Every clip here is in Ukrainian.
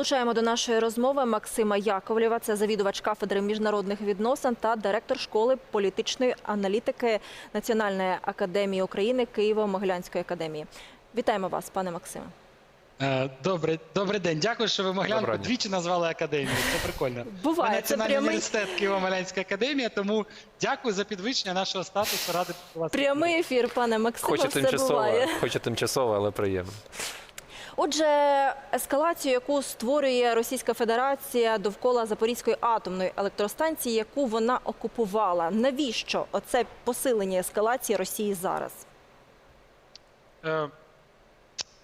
Долучаємо до нашої розмови Максима Яковлєва. Це завідувач кафедри міжнародних відносин та директор школи політичної аналітики Національної академії України Києво-Могилянської академії. Вітаємо вас, пане Максиме. Е, Добре, добрий день. Дякую, що ви Могилянку двічі назвали академією. Це прикольно. Буває, Ми це Національний прямий- університет Києво-Могилянська академія, тому дякую за підвищення нашого статусу. Ради вас. Прямий ефір, пане Максиме, Хоче тимчасово, буває. хоче тимчасово, але приємно. Отже, ескалацію, яку створює Російська Федерація довкола Запорізької атомної електростанції, яку вона окупувала. Навіщо оце посилення ескалації Росії зараз? Е,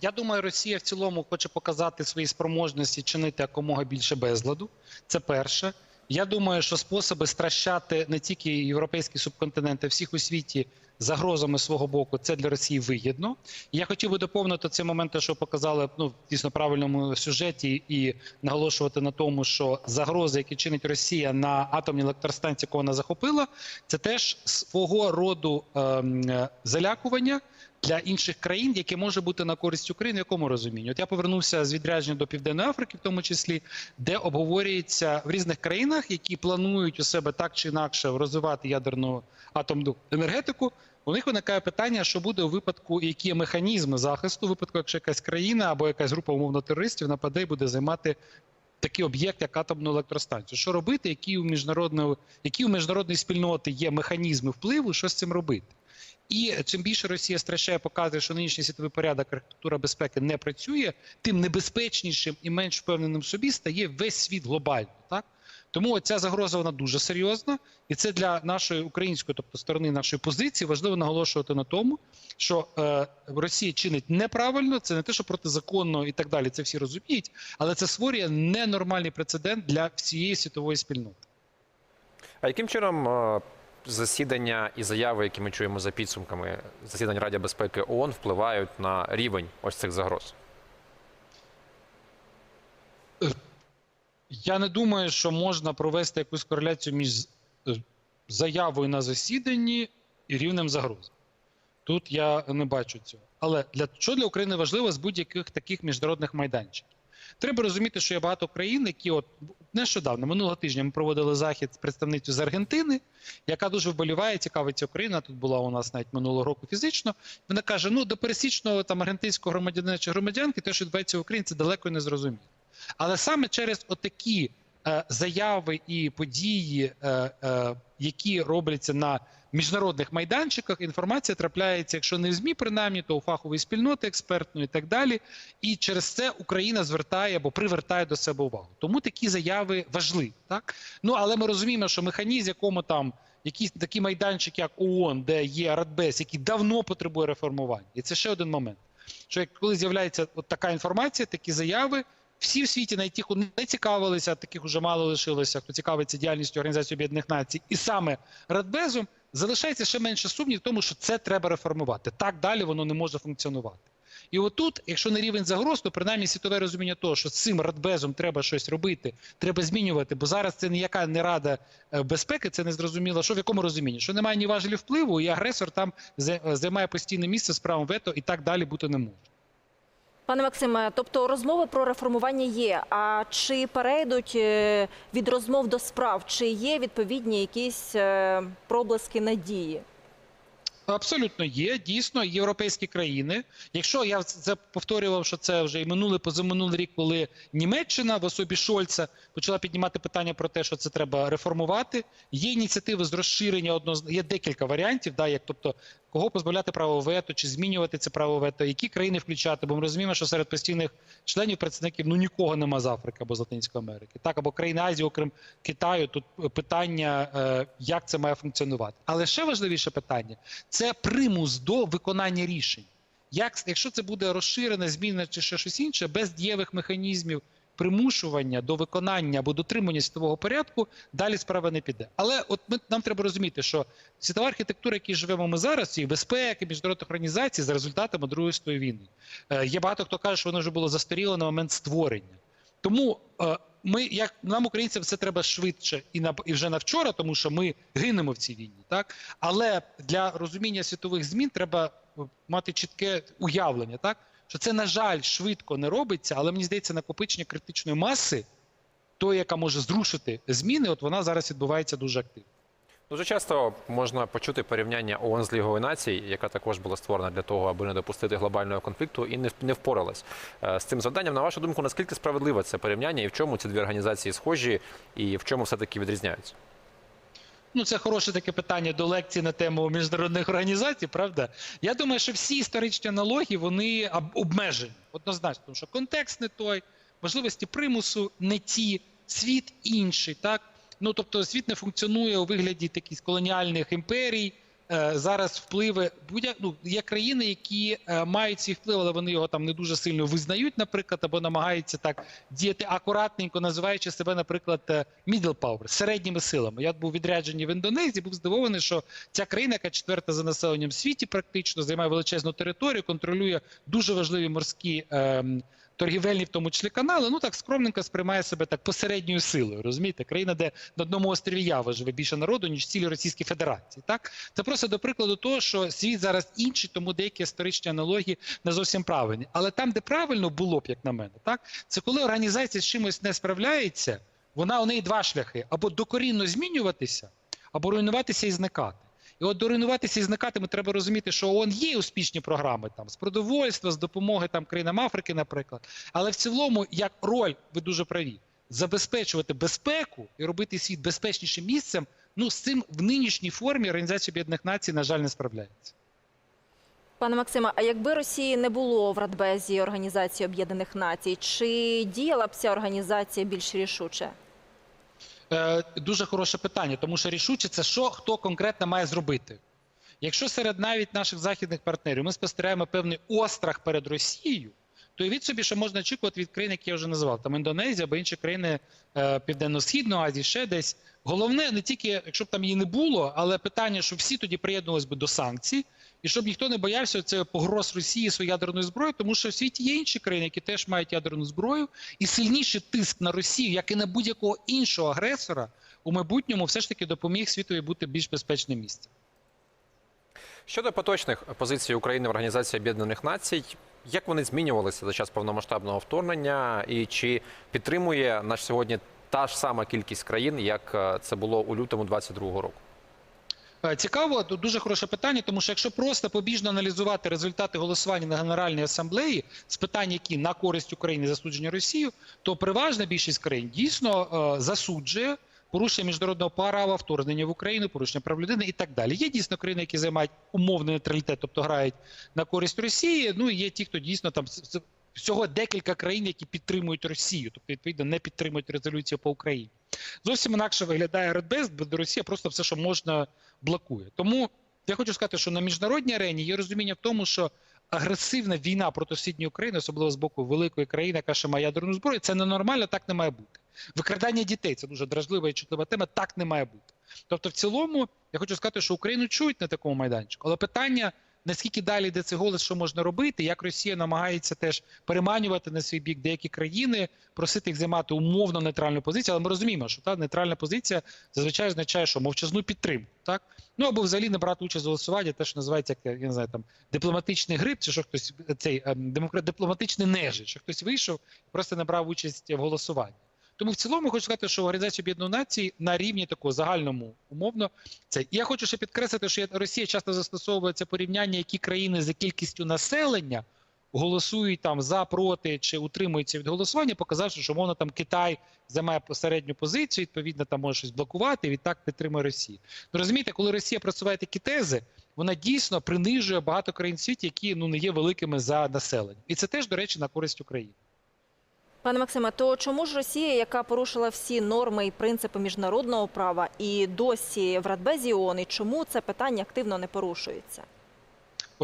Я думаю, Росія в цілому хоче показати свої спроможності чинити якомога більше безладу. Це перше. Я думаю, що способи стращати не тільки європейський субконтинент, а всіх у світі загрозами свого боку, це для Росії вигідно. Я хотів би доповнити цей момент, те, що показали ну, в дійсно правильному сюжеті, і наголошувати на тому, що загрози, які чинить Росія на атомній електростанції, яку вона захопила, це теж свого роду ем, залякування для інших країн, яке може бути на користь України, в якому розумінні? От я повернувся з відрядження до Південної Африки, в тому числі, де обговорюється в різних країнах, які планують у себе так чи інакше розвивати ядерну атомну енергетику. У них виникає питання, що буде у випадку, які механізми захисту, у випадку, якщо якась країна або якась група умовно терористів нападе і буде займати такий об'єкт, як атомну електростанцію. Що робити? Які у міжнародної, які у міжнародної спільноти є механізми впливу, що з цим робити? І чим більше Росія стращає, показує, що нинішній світовий порядок архітектура безпеки не працює, тим небезпечнішим і менш впевненим в собі стає весь світ глобально. Так тому ця загроза вона дуже серйозна, і це для нашої української, тобто сторони нашої позиції, важливо наголошувати на тому, що е, Росія чинить неправильно, це не те, що протизаконно і так далі. Це всі розуміють, але це створює ненормальний прецедент для всієї світової спільноти. А яким чином е, засідання і заяви, які ми чуємо за підсумками засідань Ради безпеки ООН, впливають на рівень ось цих загроз? Я не думаю, що можна провести якусь кореляцію між е, заявою на засіданні і рівнем загрози. Тут я не бачу цього. Але для що для України важливо з будь-яких таких міжнародних майданчиків? Треба розуміти, що є багато країн, які от нещодавно минулого тижня ми проводили захід з представницю з Аргентини, яка дуже вболіває, цікавиться Україна. Тут була у нас навіть минулого року фізично. Вона каже: ну до пересічного там аргентинського громадянина чи громадянки, те, що відбувається в Україні, це далеко не зрозуміло. Але саме через отакі е, заяви і події, е, е, які робляться на міжнародних майданчиках, інформація трапляється, якщо не в ЗМІ, принаймні, то у фахової спільноти експертної і так далі. І через це Україна звертає або привертає до себе увагу. Тому такі заяви важливі. Так ну але ми розуміємо, що механізм, якому там якісь такі майданчики, як ООН, де є Радбез, який давно потребує реформування, і це ще один момент. Що як коли з'являється от така інформація, такі заяви. Всі в світі, на яких не цікавилися, таких уже мало лишилося, хто цікавиться діяльністю Організації Об'єднаних Націй, і саме Радбезом залишається ще менше сумнів, тому що це треба реформувати. Так далі воно не може функціонувати. І отут, якщо не рівень загроз, то принаймні світове розуміння того, що з цим радбезом треба щось робити, треба змінювати, бо зараз це ніяка не рада е, безпеки, це не зрозуміло. Що в якому розумінні? Що немає ні важелів впливу, і агресор там зе- займає постійне місце з правом вето, і так далі бути не може. Пане Максиме, тобто розмови про реформування є. А чи перейдуть е, від розмов до справ? Чи є відповідні якісь е, проблиски надії? Абсолютно є дійсно європейські країни. Якщо я це повторював, що це вже і минулий позаминулий рік, коли Німеччина в особі Шольца почала піднімати питання про те, що це треба реформувати. Є ініціативи з розширення одно є декілька варіантів, да, як тобто кого позбавляти право вето чи змінювати це право вето, які країни включати, бо ми розуміємо, що серед постійних членів представників ну нікого нема з Африки або з Латинської Америки, так або країни Азії, окрім Китаю. Тут питання, е, як це має функціонувати. Але ще важливіше питання це примус до виконання рішень. Як якщо це буде розширена зміна чи ще щось інше, без дієвих механізмів примушування до виконання або дотримання світового порядку, далі справа не піде. Але от ми нам треба розуміти, що світова архітектура, в якій живемо ми зараз, і безпеки міжнародних організацій за результатами Другої світової війни. Е, Є багато хто каже, що воно вже було застаріло на момент створення. Тому е, ми, як нам, українцям, це треба швидше і на і вже на вчора, тому що ми гинемо в цій війні, так але для розуміння світових змін треба е, мати чітке уявлення, так що це, на жаль, швидко не робиться, але мені здається, накопичення критичної маси, тої, яка може зрушити зміни, от вона зараз відбувається дуже активно. Дуже часто можна почути порівняння ООН з Лігою націй, яка також була створена для того, аби не допустити глобального конфлікту, і не впоралась е, з цим завданням. На вашу думку, наскільки справедливе це порівняння, і в чому ці дві організації схожі, і в чому все таки відрізняються? Ну, це хороше таке питання до лекції на тему міжнародних організацій, правда? Я думаю, що всі історичні аналогії вони обмежені однозначно, тому що контекст не той, можливості примусу не ті, світ інший. Так? Ну тобто світ не функціонує у вигляді таких колоніальних імперій. Е, Зараз впливи будь ну, є країни, які е, мають свій вплив, але вони його там не дуже сильно визнають, наприклад, або намагаються так діяти акуратненько, називаючи себе, наприклад, е, middle power, середніми силами. Я був відряджений в Індонезії, був здивований, що ця країна, яка четверта за населенням в світі, практично займає величезну територію, контролює дуже важливі морські. ем, Торгівельні, в тому числі канали, ну так скромненько сприймає себе так посередньою силою. Розумієте, країна, де на одному острові Ява живе більше народу, ніж в цілій Російській Федерації. Так це просто до прикладу того, що світ зараз інший, тому деякі історичні аналогії не зовсім правильні. Але там, де правильно було б, як на мене, так це коли організація з чимось не справляється, вона у неї два шляхи: або докорінно змінюватися, або руйнуватися і зникати. І от доруйнуватися і зникати ми треба розуміти, що ООН є успішні програми там з продовольства, з допомоги там країнам Африки, наприклад. Але в цілому, як роль, ви дуже праві, забезпечувати безпеку і робити світ безпечнішим місцем. Ну з цим в нинішній формі Організація Об'єднаних Націй, на жаль, не справляється. Пане Максиме, а якби Росії не було в Радбезі Організації Об'єднаних Націй, чи діяла б ця організація більш рішуче? Е, дуже хороше питання, тому що рішуче це що хто конкретно має зробити. Якщо серед навіть наших західних партнерів ми спостерігаємо певний острах перед Росією, то від собі, що можна очікувати від країн, які я вже назвав, там Індонезія або інші країни е, Південно-Східної Азії, ще десь. Головне не тільки, якщо б там її не було, але питання, щоб всі тоді приєднувалися би до санкцій, і щоб ніхто не боявся це погроз Росії своєю ядерною зброєю, тому що в світі є інші країни, які теж мають ядерну зброю, і сильніший тиск на Росію, як і на будь-якого іншого агресора, у майбутньому все ж таки допоміг світові бути більш безпечним місцем. Щодо поточних позицій України в Організації Об'єднаних Націй, як вони змінювалися за час повномасштабного вторгнення, і чи підтримує на сьогодні та ж сама кількість країн, як е, це було у лютому 2022 року? Е, Цікаво, дуже хороше питання, тому що якщо просто побіжно аналізувати результати голосування на Генеральній асамблеї з питань, які на користь України засудження Росію, то переважна більшість країн дійсно е, засуджує порушення міжнародного права, вторгнення в Україну, порушення прав людини і так далі. Є дійсно країни, які займають умовний нейтралітет, тобто грають на користь Росії. Ну і є ті, хто дійсно там всього декілька країн, які підтримують Росію, тобто відповідно не підтримують резолюцію по Україні. Зовсім інакше виглядає Радбез, бо Росія просто все, що можна, блокує. Тому я хочу сказати, що на міжнародній арені є розуміння в тому, що агресивна війна проти сусідньої України, особливо з боку великої країни, яка ще має ядерну зброю, це ненормально, так не має бути. Викрадання дітей це дуже дражлива і чутлива тема, так не має бути. Тобто, в цілому, я хочу сказати, що Україну чують на такому майданчику, але питання. Наскільки далі йде цей голос, що можна робити, як Росія намагається теж переманювати на свій бік деякі країни, просити їх займати умовно нейтральну позицію, але ми розуміємо, що та нейтральна позиція зазвичай означає, що мовчазну підтримку, так ну або взагалі не брати участь в голосуванні, те, що називається як я не знаю, там дипломатичний гриб, чи що хтось цей ем, демократ дипломатичний нежить, що хтось вийшов і просто не брав участь в голосуванні. Тому в цілому хочу сказати, що Організація Об'єднаних Націй на рівні такого загальному умовно це. Я хочу ще підкреслити, що Росія часто застосовує це порівняння, які країни за кількістю населення голосують там за проти чи утримуються від голосування, показавши, що мовно там Китай займає посередню позицію, відповідно там може щось блокувати, відтак підтримує Росію. Ну розумієте, коли Росія просуває такі тези, вона дійсно принижує багато країн в світі, які ну не є великими за населення, і це теж до речі на користь України. Пане Максиме, то чому ж Росія, яка порушила всі норми і принципи міжнародного права, і досі в Радбезі ООН, і чому це питання активно не порушується?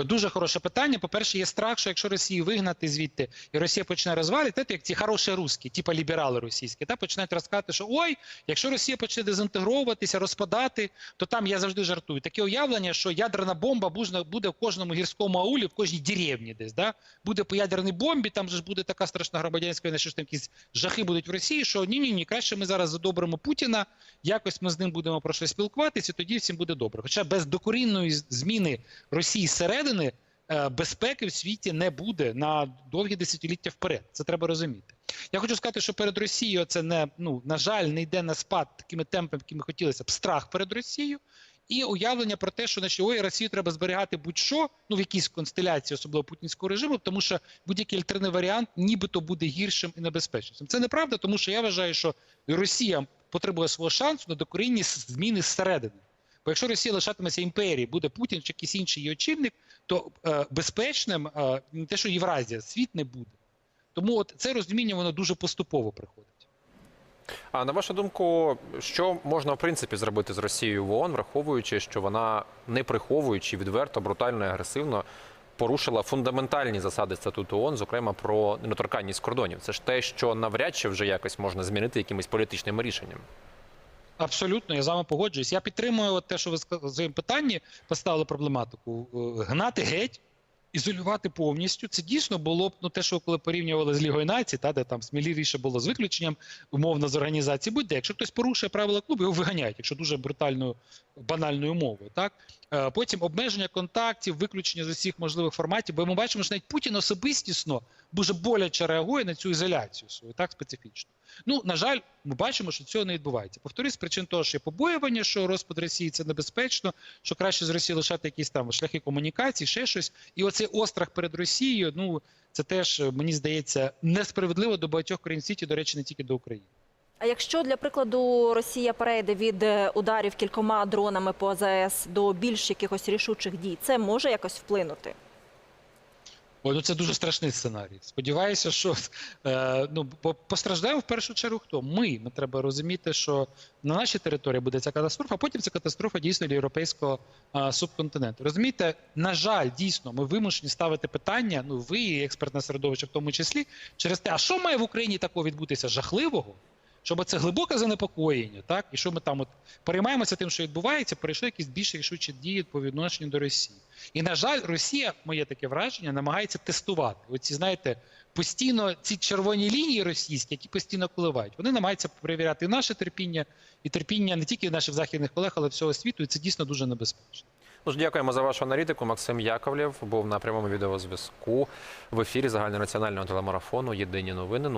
Дуже хороше питання. По-перше, є страх, що якщо Росію вигнати звідти, і Росія почне розвалити, це як ці хороші русські, типа ліберали російські, та починають розказати, що ой, якщо Росія почне дезінтегровуватися, розпадати, то там я завжди жартую. Таке уявлення, що ядерна бомба буде- в кожному гірському аулі, в кожній деревні десь. Да? Буде по ядерній бомбі, там же ж буде така страшна громадянська війна, що ж там якісь жахи будуть в Росії, що ні, ні, ні, краще ми зараз задобримо Путіна, якось ми з ним будемо про щось спілкуватися, і тоді всім буде добре. Хоча без докорінної зміни Росії зсередини е, безпеки в світі не буде на довгі десятиліття вперед. Це треба розуміти. Я хочу сказати, що перед Росією це не ну на жаль не йде на спад такими темпами, якими хотілося б страх перед Росією. І уявлення про те, що значить, ой, Росію треба зберігати будь-що, ну в якійсь констеляції, особливо путінського режиму, тому що будь-який альтернативний варіант нібито буде гіршим і небезпечнішим. Це неправда, тому що я вважаю, що Росія потребує свого шансу на докорінні зміни зсередини. Бо якщо Росія лишатиметься імперією, буде Путін чи якийсь інший її очільник, то е, безпечним е, не те, що Євразія, світ не буде. Тому от це розуміння воно дуже поступово приходить. А на вашу думку, що можна в принципі зробити з Росією в ООН, враховуючи, що вона не приховуючи відверто, брутально і агресивно порушила фундаментальні засади статуту ООН, зокрема про недоторканність кордонів. Це ж те, що навряд чи вже якось можна змінити якимись політичними рішеннями. Абсолютно, я з вами погоджуюсь. Я підтримую те, що ви в своєму питанні поставили проблематику. Е, Гнати геть, ізолювати повністю. Це дійсно було б ну, те, що коли порівнювали з Лігою націй, та, де там сміливіше було з виключенням, умовно з організації. Будь-де, якщо хтось порушує правила клубу, його виганяють, якщо дуже брутальною, банальною мовою. Так? Е, Потім обмеження контактів, виключення з усіх можливих форматів, бо ми бачимо, що навіть Путін особистісно дуже боляче реагує на цю ізоляцію свою, так специфічно. Ну, на жаль, ми бачимо, що цього не відбувається. Повторюсь, з причин того, що є побоювання, що розпад Росії це небезпечно, що краще з Росії лишати якісь там шляхи комунікації, ще щось. І оцей острах перед Росією, ну це теж е, мені здається несправедливо до багатьох країн світі, до речі, не тільки до України. А якщо для прикладу Росія перейде від е, ударів кількома дронами по АЗС до більш якихось рішучих дій, це може якось вплинути? Ой, ну це дуже страшний сценарій. Сподіваюся, що е, ну бо постраждаємо в першу чергу хто? Ми. Ми треба розуміти, що на нашій території буде ця катастрофа, а потім ця катастрофа дійсно для європейського е, субконтиненту. Розумієте, на жаль, дійсно, ми вимушені ставити питання. Ну ви і експертне середовище, в тому числі, через те, а що має в Україні такого відбутися жахливого? Щоб це глибоке занепокоєння, так і що ми там от переймаємося тим, що відбувається, перейшли якісь більш рішучі дії по відношенню до Росії. І на жаль, Росія, моє таке враження, намагається тестувати. Оці, знаєте, постійно ці червоні лінії російські, які постійно коливають, вони намагаються перевіряти і наше терпіння, і терпіння не тільки наших західних колег, але всього світу. І це дійсно дуже небезпечно. Тож дякуємо за вашу аналітику. Максим Яковлєв був на прямому відеозв'язку в ефірі загальнонаціонального телемарафону Єдині новини. Ну